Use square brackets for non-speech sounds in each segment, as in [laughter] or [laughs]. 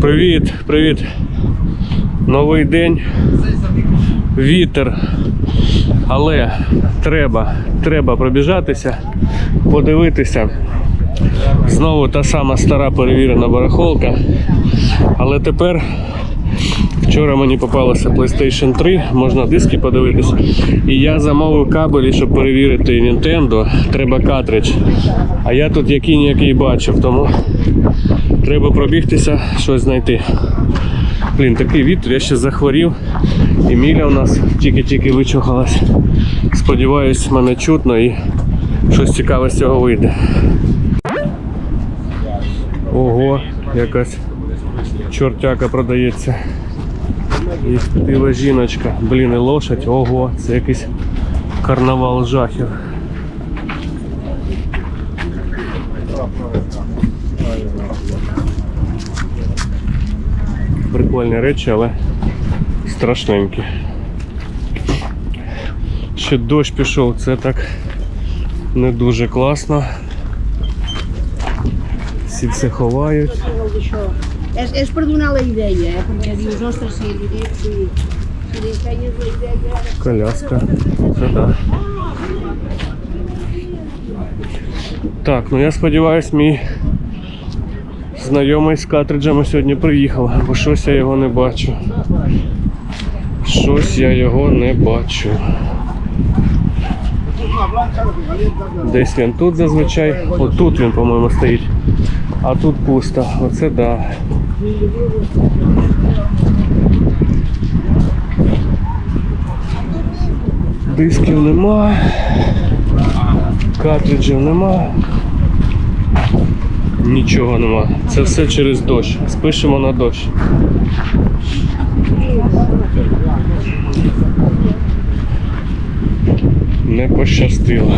Привіт, привіт. Новий день. Вітер. Але треба, треба пробіжатися, подивитися. Знову та сама стара перевірена барахолка. Але тепер вчора мені попалося PlayStation 3, можна диски подивитися. І я замовив кабелі, щоб перевірити Nintendo. Треба картридж. А я тут який ніякий бачив, тому треба пробігтися, щось знайти. Блін, такий вітер, я ще захворів. Еміля у нас тільки-тільки вичухалась. Сподіваюсь, мене чутно і щось цікаве з цього вийде. Ого, якась чортяка продається. І біла жіночка. Блін, і лошадь. Ого, це якийсь карнавал жахів. Прикольні речі, але страшненькі. Ще дощ пішов, це так не дуже класно. Всі все ховають. És, és per donar la idea, eh? perquè dius, ostres, si li, di- si, si li feies la idea... Коляска. Це да. Так, ну я сподіваюсь, мій знайомий з картриджами сьогодні приїхав, бо щось я його не бачу. Щось я його не бачу. Десь він тут зазвичай. Отут він, по-моєму, стоїть. А тут пусто. Оце да. Дисків нема. Картриджів нема. Нічого нема. Це все через дощ. Спишемо на дощ. Не пощастило.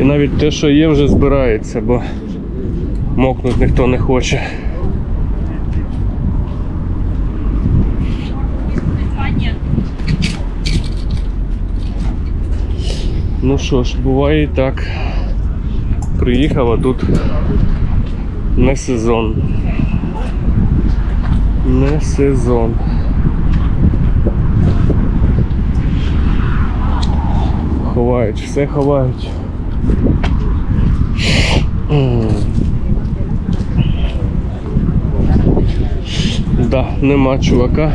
І навіть те, що є, вже збирається, бо мокнуть ніхто не хоче. Ну що ж, буває і так. Приїхав, а тут не сезон. Не сезон. Ховають, все ховають. Да, нема чувака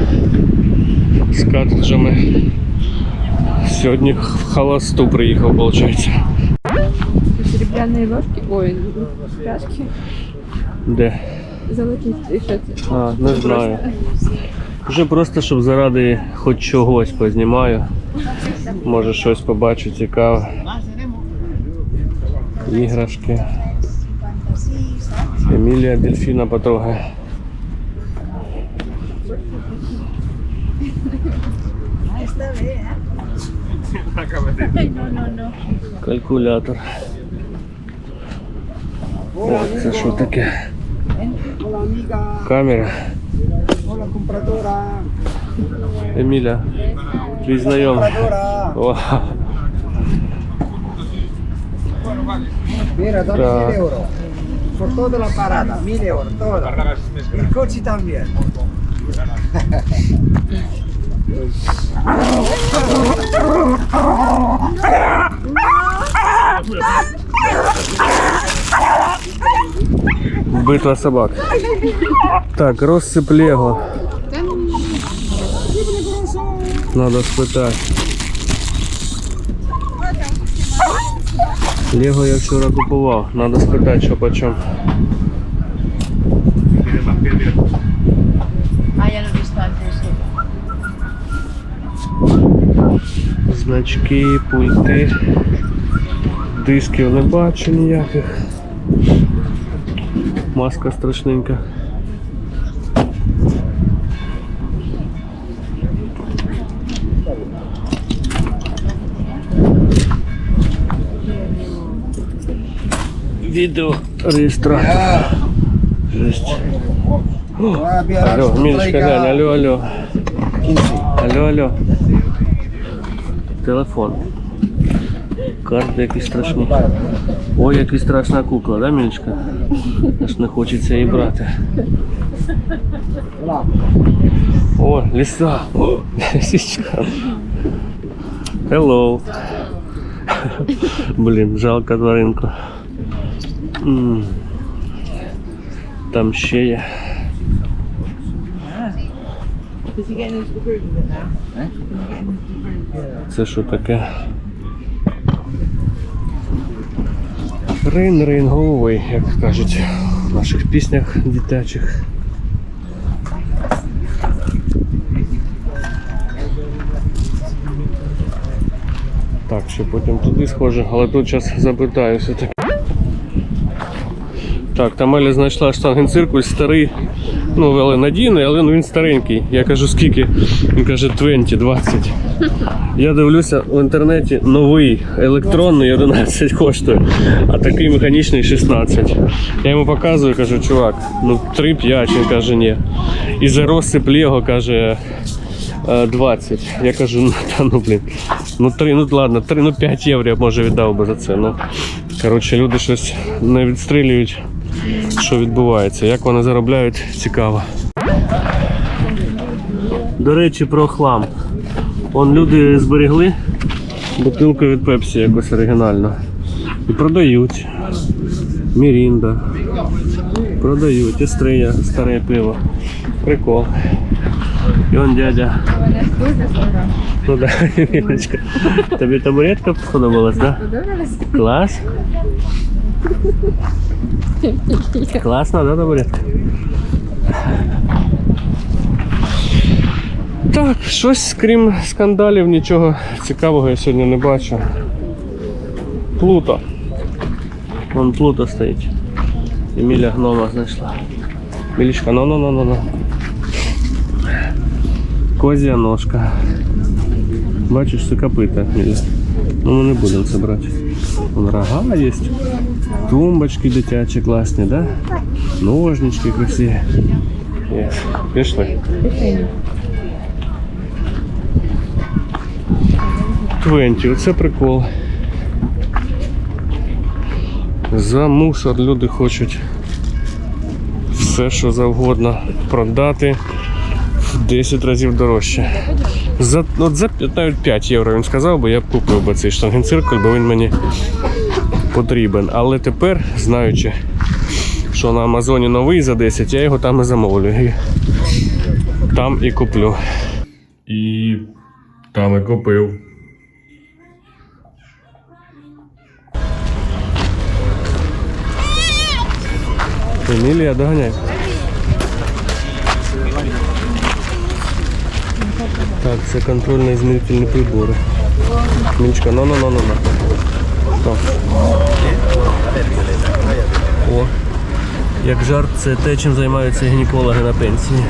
з картриджами. Сьогодні в холосту приїхав, виходить. Серебряные ложки, ой, чашки, Де? что А, не знаю. Вже просто, щоб заради хоч чогось познімаю. Може щось побачу цікаве. Іграшки. Емілія дельфіна потрогає. Калькулятор. О, це що таке? Hola amiga, Камера. hola compradora, Еміля. Твій знайомий. compradora. О, Mira, dame Da. mil euros. Por toda la parada, mil euros, todo. El coche también. [laughs] Битва собак. Так, розсип Лего. Надо спитати. Лего я вчора купував. Надо спитати, що по чому. Значки, пульти. Дисків не бачу ніяких. Маска страшненька. Відео реєстратор. Жесть. Алло, Мілечка, глянь, алло, алло. Алло, алло. Телефон. Карти якісь страшні. Ой, яка страшна кукла, да, Мілечка? Аж не хочеться її брати. О, ліса. О, лисичка. Hello. Блін, жалко тваринку. М. Там ще є. Це що таке? Рин, рин, головий, як кажуть в наших піснях дитячих. Так, ще потім туди схоже, але тут зараз запитаю все-таки. Так, там Еля знайшла штангенциркуль старий, ну але надійний, але ну, він старенький. Я кажу, скільки? Він каже 20, 20. Я дивлюся в інтернеті новий електронний 11 коштує, а такий механічний 16. Я йому показую, кажу, чувак, ну 3-5, він каже, ні. І за розсип Лего каже е, 20. Я кажу, ну та ну блін. Ну 3, ну ладно, 3, ну 5 євро я може віддав би за це. Ну, коротше, люди щось не відстрілюють, що відбувається. Як вони заробляють, цікаво. До речі, про хлам. Вон люди зберегли бутилку від Пепсі якось оригінально. І продають. Мірінда. Продають. Естрия, старе пиво. Прикол. І он дядя. Ну да, [laughs] Мілечка. Тобі табуретка сподобалась, да? Клас. Класно, да, табуретка? Так, щось крім скандалів, нічого цікавого я сьогодні не бачу. Плуто. Вон плуто стоїть. Еміля гнома знайшла. Мілічка, ну ну ну ну ну. Козя ножка. Бачиш, це копита. Ну ми не будемо це брати. Вон рога є. Тумбочки дитячі класні, да? Ножнички красиві. Є. Пішли. Твенті, оце прикол. За мусор люди хочуть все, що завгодно продати в 10 разів дорожче. За, от за навіть 5 євро він сказав, бо я б купив би цей штангенциркуль, бо він мені потрібен. Але тепер, знаючи, що на Амазоні новий за 10, я його там і замовлю. І там і куплю. І там і купив. Емілія, доганяй. Так, це контрольно-измерительні прибори. Мінчка, ну ну ну ну ну. Так. О. Як жарт, це те, чим займаються гінекологи на пенсії.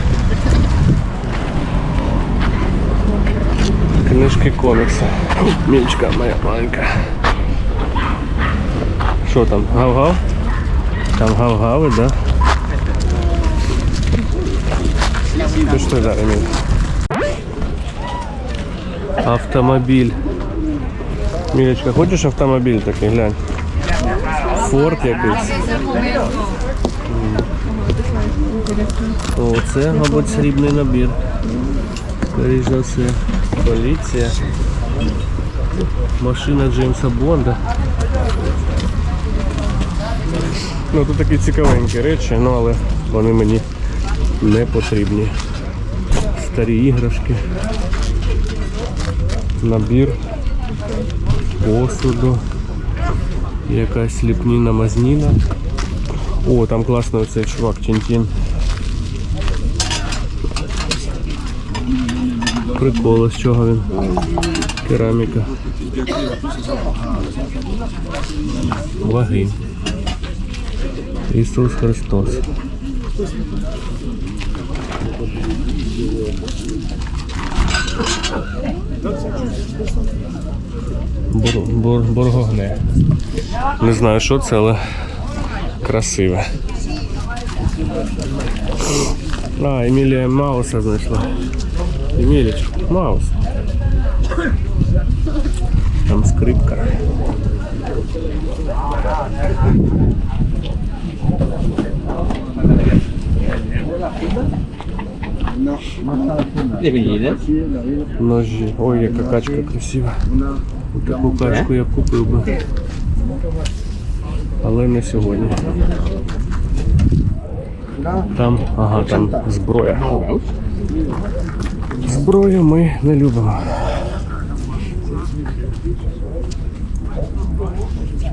Книжки комікси. Мільчка моя маленька. Що там? Гав-гав? Там гав-гави, да? Пішли далі, Міль. Автомобіль. Мілечка, хочеш автомобіль такий, глянь. Форд якийсь. О, це, мабуть, срібний набір. Скоріш за все. Поліція. Машина Джеймса Бонда. Ну тут такі цікавенькі речі, ну але вони мені не потрібні. Старі іграшки. Набір посуду. Якась ліпніна мазніна. О, там класний оцей чувак Тінтін. Прикол, з чого він? Кераміка. Ваги. Ісус Христос. Бор, бор, боргогне. Не знаю, що це, але красиве. А, Емілія Мауса знайшла. Еміліч, Маус. Там скрипка. Ножі. Ой, яка качка красива. Таку качку я купив би. Але не сьогодні. Там, ага, там зброя. Зброю ми не любимо.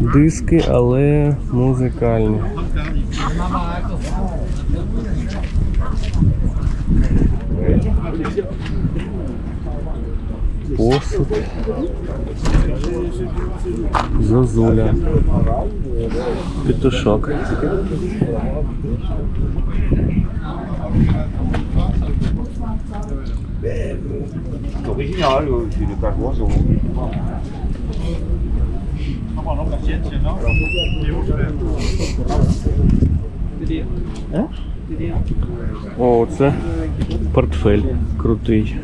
Диски, але музикальні. Посуд. Зозуля. Петушок. Original, О, це портфель крутий.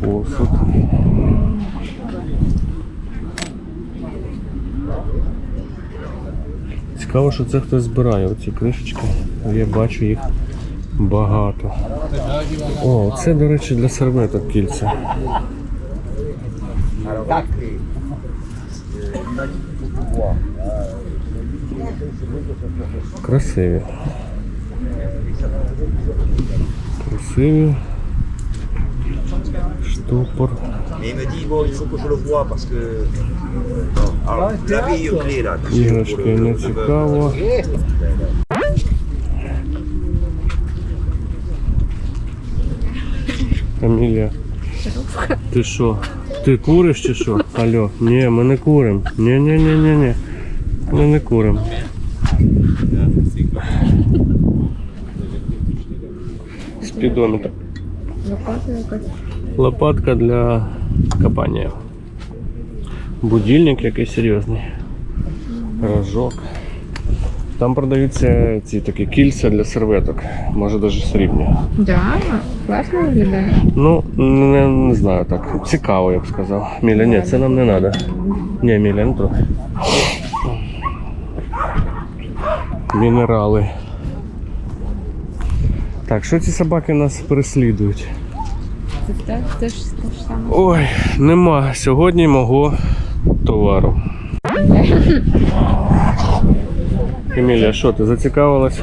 Посуд. Цікаво, що це хтось збирає оці кришечки. Я бачу їх багато. О, це, до речі, для серветок кільця. Красиві. Красиві. Штопор. Mais il me Камілія. Ти що? Ти куриш чи що? Алло, ні, ми не куримо. Ні, ні, ні, ні, ні. Ми не куримо. Спідометр. Лопатка для копання. Будильник якийсь серйозний. Рожок. Там продаються ці такі кільця для серветок, може навіть срібні. Да, класно виглядає. Ну, не, не знаю так. Цікаво, я б сказав. Міля, ні, це нам не треба. Ні, Міля, не трохи. Мінерали. Так, що ці собаки нас переслідують? Це те, те ж те ж саме. Ой, нема сьогодні мого товару. [laughs] Емілія, що ти зацікавилась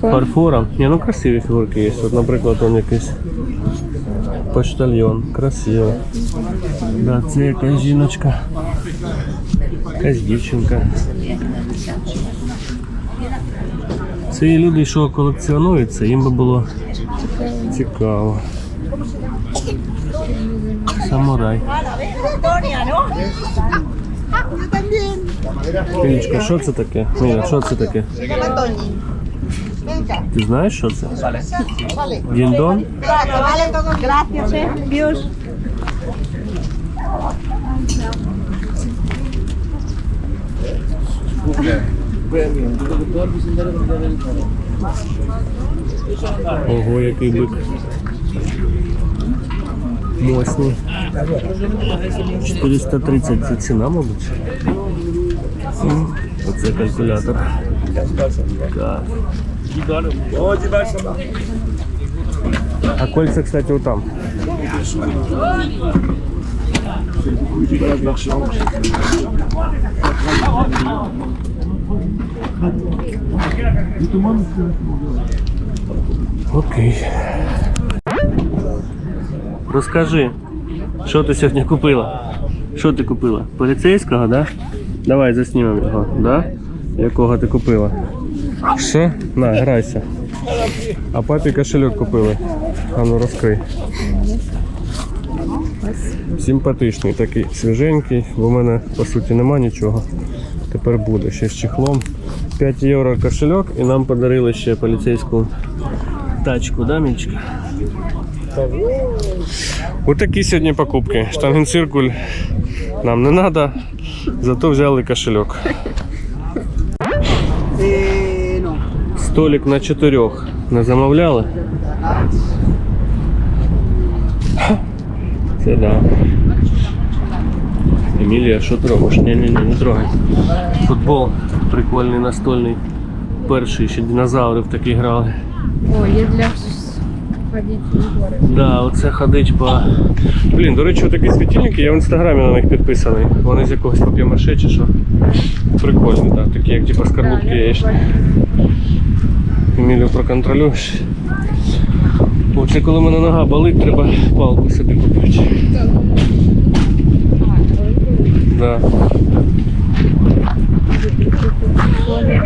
фарфором? Ні, ну красиві фігурки є. От, наприклад, он якийсь почтальйон. Красиво. Да, це якась жіночка. Якась дівчинка. Це є люди, що колекціонують це, їм би було цікаво. Самурай. Мілічка, що це таке? Міля, що це таке? Ти знаєш, що це? Діндон? Ого, який бик. Мощный. 430 за цена, может? Вот за калькулятор. Да. А кольца, кстати, вот там. Окей. Okay. Розкажи, що ти сьогодні купила? Що ти купила? Поліцейського, да? Давай заснімемо його, да? Якого ти купила? Що? На, грайся. А папі кошельок купили. А ну розкрий. Симпатичний, такий свіженький, бо в мене по суті нема нічого. Тепер буде ще з чехлом. 5 євро кошельок і нам подарили ще поліцейську тачку, да, Мільчика? Ось такі сьогодні покупки. Штангенциркуль нам не треба, зато взяли кошельок. Eh. Столик на чотирьох. Не замовляли? Це да. Емілія, що робиш? Ні, ні, ні, не трогай. Футбол прикольний настольний. Перший, ще динозаври в такі грали. О, є для ходити в гори. Да, оце ходить по. Блін, до речі, такі світильники, я в інстаграмі на них підписаний. Вони з якогось пап'ємаше чи що. Прикольні, так, такі як типу скорлупки яєчні. Емілію проконтролюєш. Оце коли в мене нога болить, треба палку собі купити. Да.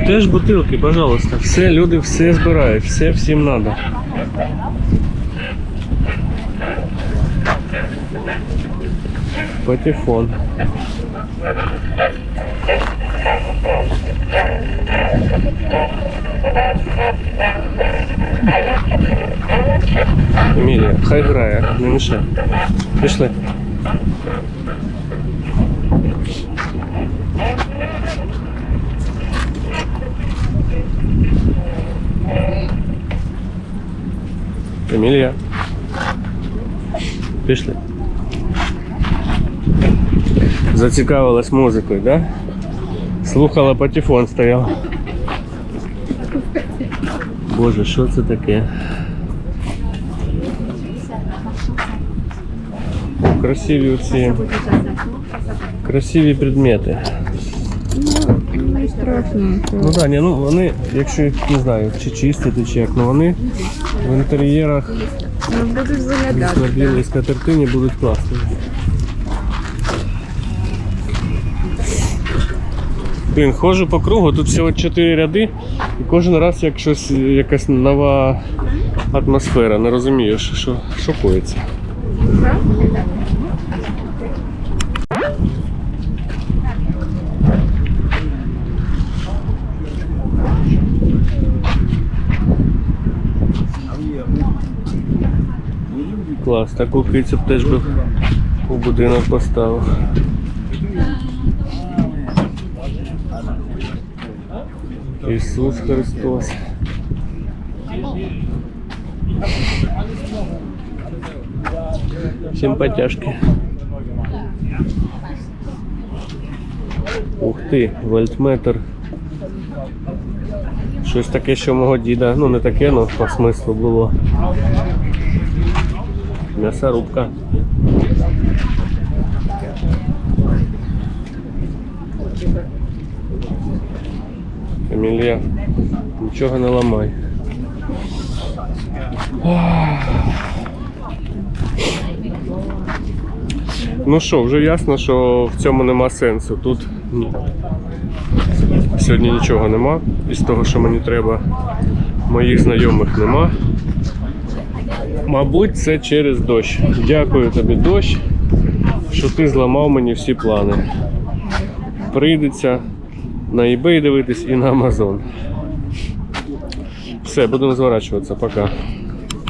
Теж бутилки, пожалуйста. Все, люди все збирають, все всім треба. Патефон. Емілія, хай грає, не мішай. Пішли. Емілія. Пішли. Зацікавилась музикою, да? Слухала патефон стояв. Боже, що це таке? О, красиві ці. Красиві предмети. Не. Ну да, ні, ну вони, якщо їх не знаю, чи чистити, чи як, ну вони в інтер'єрах Ну, на білій скатертині будуть класні. Блін, ходжу по кругу, тут всього 4 ряди, і кожен раз як щось, якась нова атмосфера. Не розумію, що, коїться. Клас, таку кицю б теж би у будинок поставив. Ісус Христос. Всім потяжки. Ух ти, вольтметр. Щось таке, що мого діда, ну не таке, ну по смислу було. М'ясорубка. Емілія, нічого не ламай. Ну що, вже ясно, що в цьому нема сенсу. Тут сьогодні нічого нема. Із того, що мені треба, моїх знайомих нема. Мабуть, це через дощ. Дякую тобі, дощ, що ти зламав мені всі плани. Прийдеться на eBay дивитись і на Amazon. Все, будемо зворачуватися. Пока.